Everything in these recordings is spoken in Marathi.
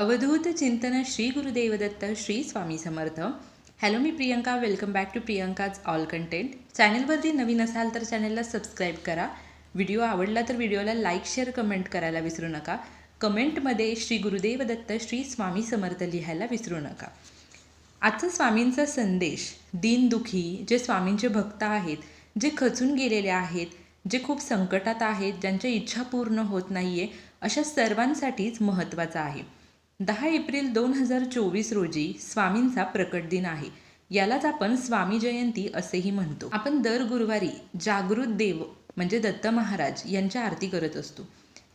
अवधूत चिंतन Shri Gurudev Datta Shri Swami Samarth. Hello me Priyanka welcome back to Priyanka's all content चॅनलवरती नवीन असाल तर चॅनलला सबस्क्राईब करा. व्हिडिओ आवडला तर व्हिडिओला लाईक शेअर कमेंट करायला विसरू नका. कमेंटमध्ये श्री गुरुदेवदत्त श्री स्वामी समर्थ लिहायला विसरू नका. आजचा स्वामींचा संदेश दीनदुखी जे स्वामींचे भक्त आहेत जे खचून गेलेले आहेत जे खूप संकटात आहेत ज्यांच्या इच्छा पूर्ण होत नाही आहे अशा सर्वांसाठीच महत्त्वाचा आहे. दहा एप्रिल दोन हजार चोवीस रोजी स्वामींचा प्रकट दिन आहे. यालाच आपण स्वामी जयंती असेही म्हणतो. आपण दर गुरुवारी जागृत देव म्हणजे दत्त महाराज यांच्या आरती करत असतो.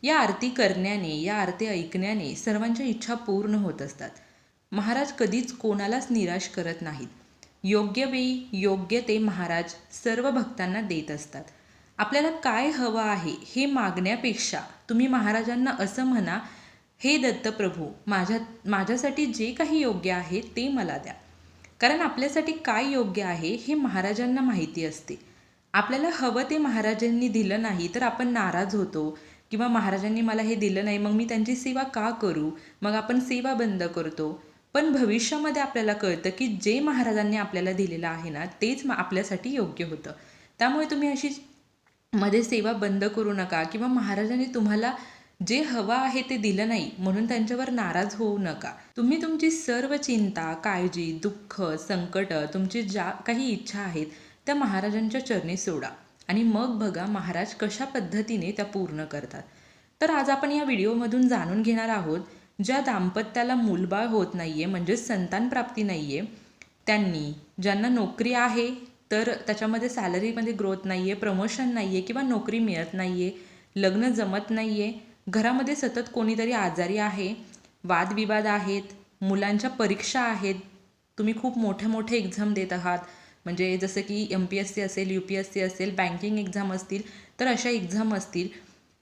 या आरती करण्याने या आरती ऐकण्याने सर्वांच्या इच्छा पूर्ण होत असतात. महाराज कधीच कोणालाच निराश करत नाहीत. योग्य वेळी योग्य ते महाराज सर्व भक्तांना देत असतात. आपल्याला काय हवं आहे हे मागण्यापेक्षा तुम्ही महाराजांना असं म्हणा हे दत्तप्रभू माझ्या माझ्यासाठी जे काही योग्य आहे ते मला द्या. कारण आपल्यासाठी काय योग्य आहे हे महाराजांना माहिती असते. आपल्याला हवं ते महाराजांनी दिलं नाही तर आपण नाराज होतो किंवा महाराजांनी मला हे दिलं नाही मग मी त्यांची सेवा का करू? मग आपण सेवा बंद करतो. पण भविष्यामध्ये आपल्याला कळतं की जे महाराजांनी आपल्याला दिलेलं आहे ना तेच आपल्यासाठी योग्य होतं. त्यामुळे तुम्ही अशी मध्ये सेवा बंद करू नका किंवा महाराजांनी तुम्हाला जे हवं आहे ते दिलं नाही म्हणून त्यांच्यावर नाराज होऊ नका. तुम्ही तुमची सर्व चिंता काळजी दुःख संकट तुमची ज्या काही इच्छा आहेत त्या महाराजांच्या चरणी सोडा. आणि मग बघा महाराज कशा पद्धतीने त्या पूर्ण करतात. तर आज आपण या व्हिडिओमधून जाणून घेणार आहोत ज्या दाम्पत्याला मूलबाळ होत नाही आहे म्हणजेच संतान प्राप्ती आहे त्यांनी ज्यांना नोकरी आहे तर त्याच्यामध्ये सॅलरीमध्ये ग्रोथ नाही आहे प्रमोशन नाही आहे किंवा नोकरी मिळत नाही आहे लग्न जमत नाही आहे घरामध्ये सतत कोणीतरी आजारी आहे वादविवाद आहेत मुलांच्या परीक्षा आहेत तुम्ही खूप मोठे मोठे एक्झाम देत आहात. म्हणजे जसं की एम पी एस सी असेल यू पी एस सी असेल बँकिंग एक्झाम असतील तर अशा एक्झाम असतील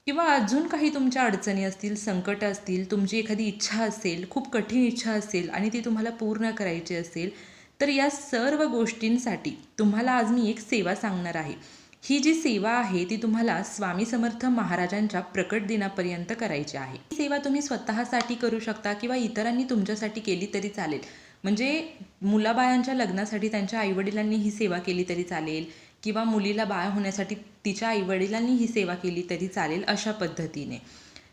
किंवा अजून काही तुमच्या अडचणी असतील संकट असतील तुमची एखादी इच्छा असेल खूप कठीण इच्छा असेल आणि ती तुम्हाला पूर्ण करायची असेल तर या सर्व गोष्टींसाठी तुम्हाला आज मी एक सेवा सांगणार आहे. ही जी सेवा आहे ती तुम्हाला स्वामी समर्थ महाराजांच्या प्रकट दिनापर्यंत करायची आहे. ही सेवा तुम्ही स्वतःसाठी करू शकता किंवा इतरांनी तुमच्यासाठी केली तरी चालेल. म्हणजे मुलाबाळांच्या लग्नासाठी त्यांच्या आईवडिलांनी ही सेवा केली तरी चालेल किंवा मुलीला बाळ होण्यासाठी तिच्या आईवडिलांनी ही सेवा केली तरी चालेल अशा पद्धतीने.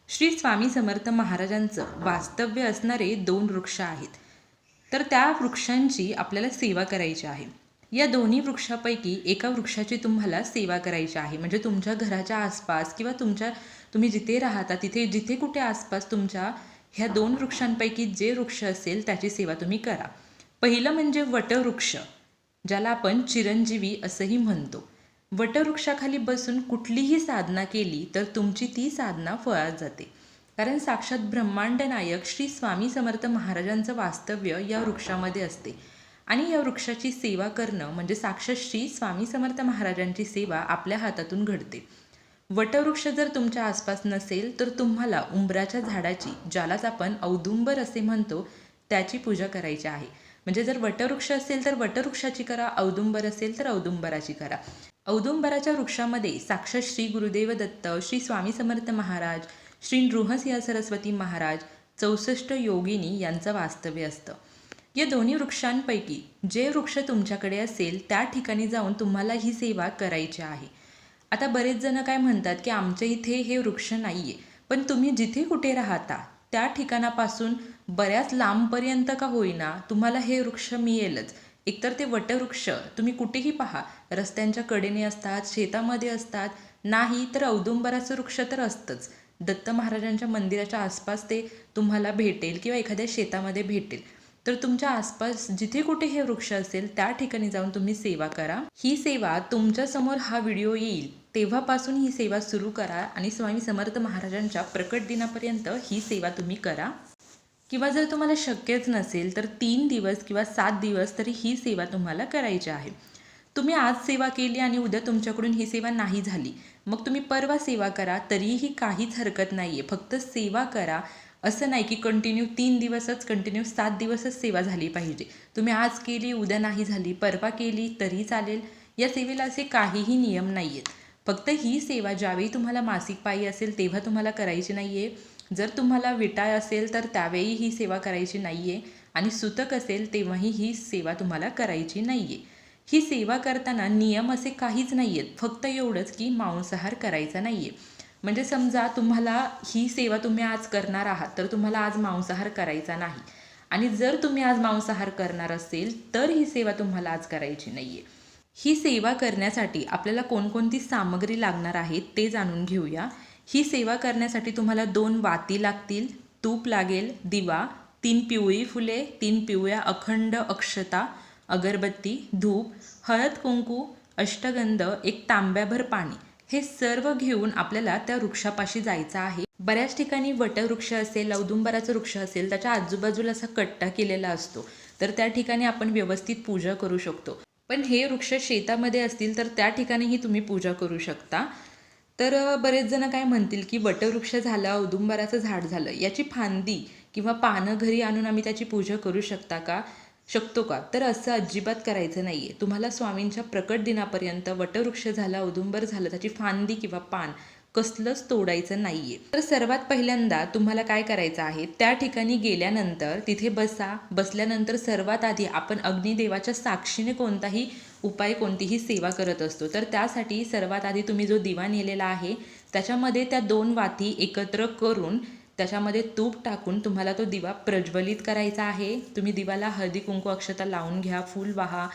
श्री स्वामी समर्थ महाराजांचं वास्तव्य असणारे दोन वृक्ष आहेत. तर त्या वृक्षांची आपल्याला सेवा करायची आहे. या दोन्ही वृक्षापैकी एका वृक्षाची तुम्हाला सेवा करायची आहे. म्हणजे तुमच्या घराच्या आसपास किंवा तुमच्या तुम्ही जिथे राहता तिथे जिथे कुठे आसपास तुमच्या ह्या दोन वृक्षांपैकी जे वृक्ष असेल त्याची सेवा तुम्ही करा. पहिलं म्हणजे वटवृक्ष ज्याला आपण चिरंजीवी असंही म्हणतो. वटवृक्षाखाली बसून कुठलीही साधना केली तर तुमची ती साधना फळात जाते. कारण साक्षात ब्रह्मांड नायक श्री स्वामी समर्थ महाराजांचं वास्तव्य या वृक्षामध्ये असते. आणि या वृक्षाची सेवा करणं म्हणजे साक्षात श्री स्वामी समर्थ महाराजांची सेवा आपल्या हातातून घडते. वटवृक्ष जर तुमच्या आसपास नसेल तर तुम्हाला उंबराच्या झाडाची ज्यालाच आपण औदुंबर असे म्हणतो त्याची पूजा करायची आहे. म्हणजे जर वटवृक्ष असेल तर वटवृक्षाची करा औदुंबर असेल तर औदुंबराची करा. औदुंबराच्या वृक्षामध्ये साक्षात श्री गुरुदेव दत्त श्री स्वामी समर्थ महाराज श्री नृहसिंह सरस्वती महाराज चौसष्ट योगिनी यांचं वास्तव्य असतं. या दोन्ही वृक्षांपैकी जे वृक्ष तुमच्याकडे असेल त्या ठिकाणी जाऊन तुम्हाला ही सेवा करायची आहे. आता बरेच जण काय म्हणतात की आमच्या इथे हे वृक्ष नाही आहे पण तुम्ही जिथे कुठे राहता त्या ठिकाणापासून बऱ्याच लांबपर्यंत का होईना तुम्हाला हे वृक्ष मिळेलच. एकतर ते वटवृक्ष तुम्ही कुठेही पहा रस्त्यांच्या कडेने असतात शेतामध्ये असतात नाही तर औदुंबराचं वृक्ष तर असतंच. दत्त महाराजांच्या मंदिराच्या आसपास ते तुम्हाला भेटेल किंवा एखाद्या शेतामध्ये भेटेल. तर तुमच्या आसपास जिथे कुठे हे वृक्ष असेल त्या ठिकाणी जाऊन तुम्ही सेवा करा. ही सेवा तुमच्यासमोर हा व्हिडिओ येईल तेव्हापासून ही सेवा सुरू करा आणि स्वामी समर्थ महाराजांच्या प्रकट दिनापर्यंत ही सेवा तुम्ही करा. किंवा जर तुम्हाला शक्यच नसेल तर तीन दिवस किंवा सात दिवस तरी ही सेवा तुम्हाला करायची आहे. तुम्ही आज सेवा केली आणि उद्या तुमच्याकडून ही सेवा नाही झाली. मग तुम्ही परवा सेवा करा तरीही काहीच हरकत नाही आहे फक्त सेवा करा असं नाही की कंटिन्यू तीन दिवसच कंटिन्यू सात दिवसच सेवा झाली पाहिजे. तुम्ही आज केली उद्या नाही झाली परवा केली तरी चालेल. या सेवेला असे काहीही नियम नाही आहेत फक्त ही सेवा ज्यावेळी तुम्हाला मासिक पायी असेल तेव्हा तुम्हाला करायची नाही आहे जर तुम्हाला विटा असेल तर त्यावेळी ही सेवा करायची नाही आहे आणि सुतक असेल तेव्हाही ही सेवा तुम्हाला करायची नाही आहे ही सेवा करताना नियम असे काहीच नाही आहेत फक्त एवढंच की मांसाहार करायचा नाही आहे म्हणजे समजा तुम्हाला ही सेवा तुम्ही आज करणार आहात तर तुम्हाला आज मांसाहार करायचा नाही. आणि जर तुम्ही आज मांसाहार करणार असेल तर ही सेवा तुम्हाला आज करायची नाही आहे ही सेवा करण्यासाठी आपल्याला कोणकोणती सामग्री लागणार आहे ते जाणून घेऊया. ही सेवा करण्यासाठी तुम्हाला दोन वाती लागतील. तूप लागेल दिवा तीन पिवळी फुले तीन पिवळ्या अखंड अक्षता अगरबत्ती धूप हळद कुंकू अष्टगंध एक तांब्याभर पाणी. हे सर्व घेऊन आपल्याला त्या वृक्षापाशी जायचं आहे. बऱ्याच ठिकाणी वटवृक्ष असेल औदुंबराचा वृक्ष असेल त्याच्या आजूबाजूला असा कट्टा केलेला असतो. तर त्या ठिकाणी आपण व्यवस्थित पूजा करू शकतो. पण हे वृक्ष शेतामध्ये असतील तर त्या ठिकाणीही तुम्ही पूजा करू शकता. तर बरेच जण काय म्हणतील की वटवृक्ष झालं औदुंबराचं झाड झालं याची फांदी किंवा पानं घरी आणून आम्ही त्याची पूजा करू शकता का? शकतो का? तर असं अजिबात करायचं नाही आहे तुम्हाला स्वामींच्या प्रकट दिनापर्यंत वटवृक्ष झाला औदुंबर झालं त्याची फांदी किंवा पान कसलंच तोडायचं नाही आहे तर सर्वात पहिल्यांदा तुम्हाला काय करायचं आहे? त्या ठिकाणी गेल्यानंतर तिथे बसा. बसल्यानंतर सर्वात आधी आपण अग्निदेवाच्या साक्षीने कोणताही उपाय कोणतीही सेवा करत असतो. तर त्यासाठी सर्वात आधी तुम्ही जो दिवा नेलेला आहे त्याच्यामध्ये त्या दोन वाती एकत्र करून त्याच्यामध्ये तूप टाकून तुम्हाला तो दिवा प्रज्वलित करायचा आहे. तुम्ही दिवाला हळदी कुंकू अक्षता लावून घ्या फूल वाहा.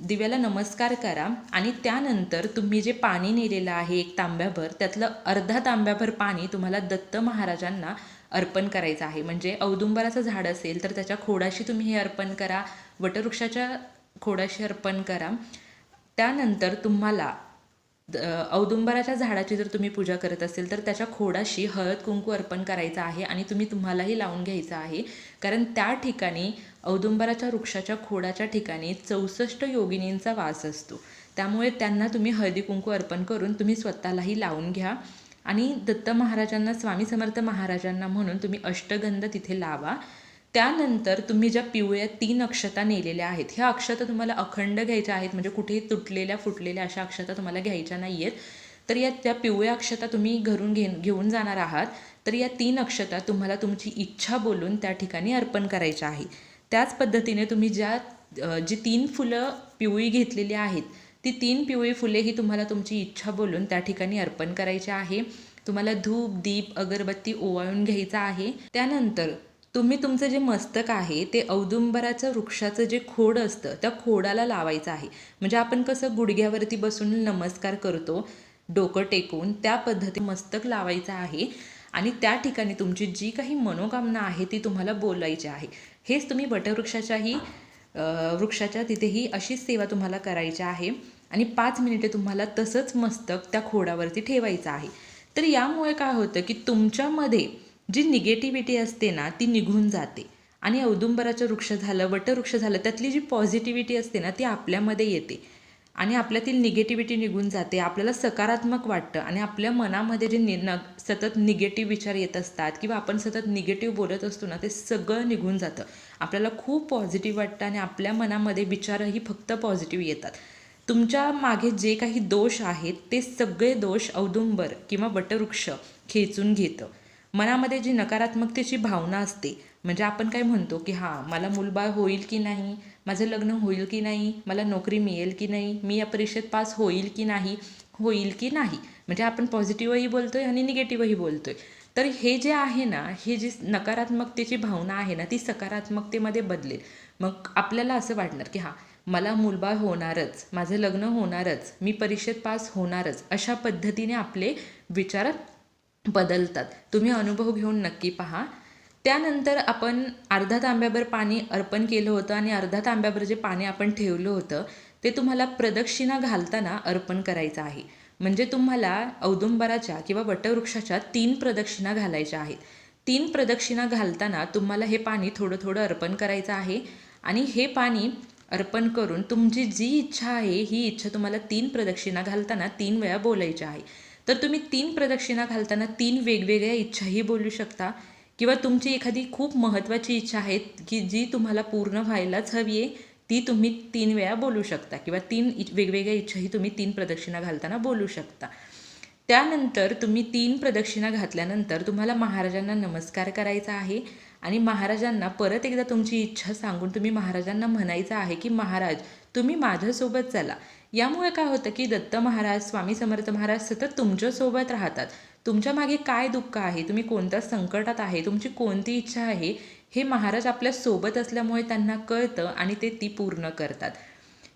दिव्याला नमस्कार करा आणि त्यानंतर तुम्ही जे पाणी नेलेलं आहे एक तांब्याभर त्यातलं अर्धा तांब्याभर पाणी तुम्हाला दत्त महाराजांना अर्पण करायचं आहे. म्हणजे औदुंबराचं झाड असेल तर त्याच्या खोडाशी तुम्ही हे अर्पण करा वटवृक्षाच्या खोडाशी अर्पण करा. त्यानंतर तुम्हाला औदुंबराच्या झाडाची जर तुम्ही पूजा करत असेल तर त्याच्या खोडाशी हळद कुंकू अर्पण करायचं आहे आणि तुम्ही तुम्हालाही लावून घ्यायचं आहे. कारण त्या ठिकाणी औदुंबराच्या वृक्षाच्या खोडाच्या ठिकाणी चौसष्ट योगिनींचा वास असतो. त्यामुळे त्यांना तुम्ही हळदी कुंकू अर्पण करून तुम्ही स्वतःलाही लावून घ्या. आणि दत्त महाराजांना स्वामी समर्थ महाराजांना म्हणून तुम्ही अष्टगंध तिथे लावा. त्यानंतर तुम्ही ज्या पिवळ्या तीन अक्षता नेलेल्या आहेत ह्या अक्षता तुम्हाला अखंड घ्यायच्या आहेत म्हणजे कुठेही तुटलेल्या फुटलेल्या अशा अक्षता तुम्हाला घ्यायच्या नाही आहेत तर या त्या पिवळ्या अक्षता तुम्ही घरून घेऊन घेऊन जाणार आहात. तर या तीन अक्षता तुम्हाला तुमची इच्छा बोलून त्या ठिकाणी अर्पण करायच्या आहे. त्याच पद्धतीने तुम्ही ज्या जी तीन फुलं पिवळी घेतलेली आहेत ती तीन पिवळी फुले ही तुम्हाला तुमची इच्छा बोलून त्या ठिकाणी अर्पण करायची आहे. तुम्हाला धूप दीप अगरबत्ती ओवाळून घ्यायचा आहे. त्यानंतर तुम्ही तुमचं जे मस्तक आहे ते औदुंबराचं वृक्षाचं जे खोड असतं त्या खोडाला लावायचं आहे. म्हणजे आपण कसं गुडघ्यावरती बसून नमस्कार करतो डोकं टेकून त्या पद्धती मस्तक लावायचं आहे. आणि त्या ठिकाणी तुमची जी काही मनोकामना आहे ती तुम्हाला बोलायची आहे. हेच तुम्ही वटवृक्षाच्याही वृक्षाच्या तिथेही अशीच सेवा तुम्हाला करायची आहे. आणि पाच मिनिटे तुम्हाला तसंच मस्तक त्या खोडावरती ठेवायचं आहे. तर यामुळे काय होतं की तुमच्यामध्ये जी निगेटिव्हिटी असते ना ती निघून जाते. आणि औदुंबराचं वृक्ष झालं वटवृक्ष झालं त्यातली जी पॉझिटिव्हिटी असते ना ती आपल्यामध्ये येते. आणि आपल्यातील निगेटिव्हिटी निघून जाते आपल्याला सकारात्मक वाटतं. आणि आपल्या मनामध्ये जे नि न सतत निगेटिव्ह विचार येत असतात किंवा आपण सतत निगेटिव्ह बोलत असतो ना ते सगळं निघून जातं. आपल्याला खूप पॉझिटिव्ह वाटतं आणि आपल्या मनामध्ये विचारही फक्त पॉझिटिव्ह येतात. तुमच्या मागे जे काही दोष आहेत ते सगळे दोष औदुंबर किंवा वटवृक्ष खेचून घेतं. मनामध्ये जी नकारात्मकतेची भावना असते म्हणजे आपण काय म्हणतो की हां मला मूलबाळ होईल की नाही? माझं लग्न होईल की नाही? मला नोकरी मिळेल की नाही? मी या परीक्षेत पास होईल की नाही? होईल की नाही? म्हणजे आपण पॉझिटिव्हही बोलतो आहे आणि निगेटिव्हही बोलतो आहे तर हे जे आहे ना हे जी नकारात्मकतेची भावना आहे ना ती सकारात्मकतेमध्ये बदलेल. मग आपल्याला असं वाटणार की हां मला मूलबाळ होणारच माझं लग्न होणारच मी परीक्षेत पास होणारच अशा पद्धतीने आपले विचार बदलतात. तुम्ही अनुभव घेऊन नक्की पहा. त्यानंतर आपण अर्धा तांब्याभर पाणी अर्पण केलं होतं आणि अर्धा तांब्याभर जे पाणी आपण ठेवलं होतं ते तुम्हाला प्रदक्षिणा घालताना अर्पण करायचं आहे. म्हणजे तुम्हाला औदुंबराच्या किंवा वटवृक्षाच्या तीन प्रदक्षिणा घालायच्या आहेत. तीन प्रदक्षिणा घालताना तुम्हाला हे पाणी थोडं थोडं अर्पण करायचं आहे आणि हे पाणी अर्पण करून तुमची जी इच्छा आहे ही इच्छा तुम्हाला तीन प्रदक्षिणा घालताना तीन वेळा बोलायची आहे. तर तुम्ही तीन प्रदक्षिणा घालताना तीन वेगवेगळ्या इच्छाही बोलू शकता. किंवा तुमची एखादी खूप महत्त्वाची इच्छा आहे की जी तुम्हाला पूर्ण व्हायलाच हवी आहे ती तुम्ही तीन वेळा बोलू शकता. किंवा तीन इ- वेगवेगळ्या इच्छाही तुम्ही तीन प्रदक्षिणा घालताना बोलू शकता. त्यानंतर तुम्ही तीन प्रदक्षिणा घातल्यानंतर तुम्हाला महाराजांना नमस्कार करायचा आहे आणि महाराजांना परत एकदा तुमची इच्छा सांगून तुम्ही महाराजांना म्हणायचं आहे की महाराज तुम्ही माझ्यासोबत चला. यामुळे काय होतं की दत्त महाराज स्वामी समर्थ महाराज सतत तुमच्यासोबत राहतात. तुमच्या मागे काय दुःख आहे? तुम्ही कोणत्या संकटात आहे? तुमची कोणती इच्छा आहे? हे महाराज आपल्यासोबत असल्यामुळे त्यांना कळतं आणि ते ती पूर्ण करतात.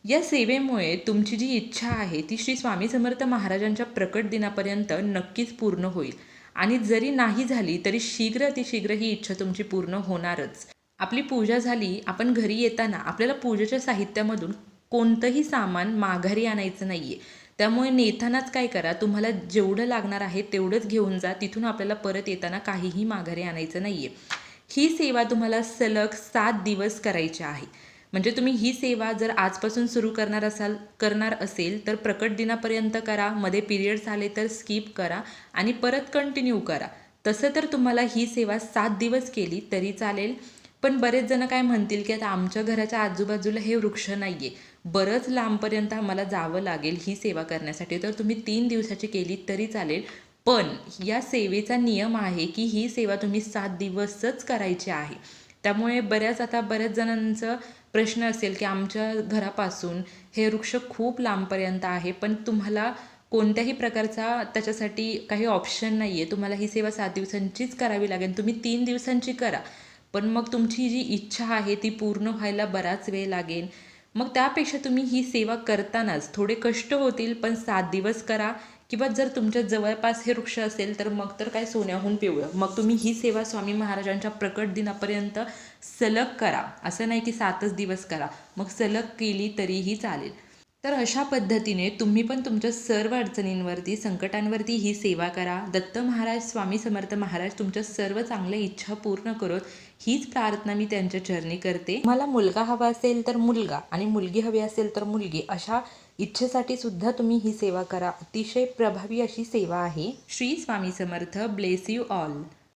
या सेवेमुळे तुमची जी इच्छा आहे ती श्री स्वामी समर्थ महाराजांच्या प्रकट दिनापर्यंत नक्कीच पूर्ण होईल. आणि जरी नाही झाली तरी शीघ्र अतिशीघ्र ही इच्छा तुमची पूर्ण होणारच. आपली पूजा झाली आपण घरी येताना आपल्याला पूजेच्या साहित्यामधून कोणतंही सामान माघारी आणायचं नाही आहे त्यामुळे नेतानाच काय करा तुम्हाला जेवढं लागणार आहे तेवढंच घेऊन जा तिथून आपल्याला परत येताना काहीही माघारी आणायचं नाही आहे ही सेवा तुम्हाला सलग सात दिवस करायची आहे. म्हणजे तुम्ही ही सेवा जर आजपासून सुरू करणार असाल करणार असेल तर प्रकट दिनापर्यंत करा मध्ये पिरियड्स आले तर स्किप करा आणि परत कंटिन्यू करा. तसं तर तुम्हाला ही सेवा सात दिवस केली तरी चालेल. पण बरेच जण काय म्हणतील की आता आमच्या घराच्या आजूबाजूला हे वृक्ष नाही आहे बरंच लांबपर्यंत आम्हाला जावं लागेल ही सेवा करण्यासाठी. तर तुम्ही तीन दिवसाची केली तरी चालेल. पण या सेवेचा नियम आहे की ही सेवा तुम्ही सात दिवसच करायची आहे. त्यामुळे बऱ्याच आता बऱ्याच जणांचं प्रश्न असेल की आमच्या घरापासून हे वृक्ष खूप लांबपर्यंत आहे पण तुम्हाला कोणत्याही प्रकारचा त्याच्यासाठी काही ऑप्शन नाही आहे तुम्हाला ही सेवा सात दिवसांचीच करावी लागेल. तुम्ही तीन दिवसांची करा. पण मग तुमची जी इच्छा आहे ती पूर्ण व्हायला बराच वेळ लागेल. मग त्यापेक्षा तुम्ही ही सेवा करतानाच थोडे कष्ट होतील पण सात दिवस करा. किंवा जर तुमच्या जवळपास हे वृक्ष असेल तर मग तर काय सोन्याहून पिवळं. मग तुम्ही ही सेवा स्वामी महाराजांच्या प्रकट दिनापर्यंत सलग करा. असं नाही की सातच दिवस करा. मग सलग केली तरीही चालेल. तर अशा पद्धतीने तुम्ही पण तुमच्या सर्व अडचणींवरती संकटांवरती ही सेवा करा. दत्त महाराज स्वामी समर्थ महाराज तुमच्या सर्व चांगल्या इच्छा पूर्ण करून हीच प्रार्थना मी त्यांच्या चरणी करते. मला मुलगा हवा असेल तर मुलगा आणि मुलगी हवी असेल तर मुलगी अशा इच्छेसाठी सुद्धा तुम्ही ही सेवा करा. अतिशय प्रभावी अशी सेवा आहे. Shri Swami Samarth. Bless you all.